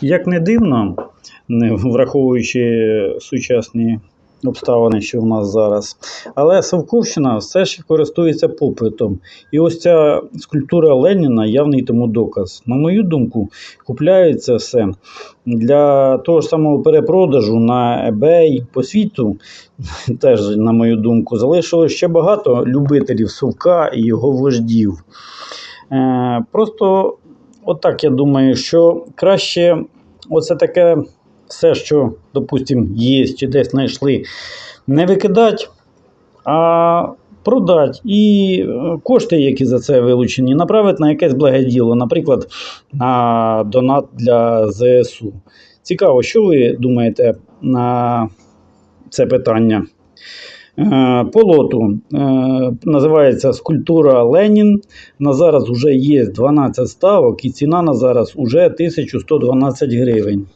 Як не дивно, враховуючи сучасні обставини, що в нас зараз, але Савковщина все ще користується попитом. І ось ця скульптура Леніна явний тому доказ. На мою думку, купляється все для того ж самого перепродажу на eBay по світу, теж, на мою думку, залишилось ще багато любителів Совка і його вождів. Е, просто отак я думаю, що краще оце таке все, що, допустимо, є чи десь знайшли, не викидати, а продати. І е, кошти, які за це вилучені, направити на якесь благе діло, наприклад, на донат для ЗСУ. Цікаво, що ви думаєте на це питання? Е, По лоту е, називається скульптура Ленін. На зараз вже є 12 ставок, і ціна на зараз вже 1112 гривень.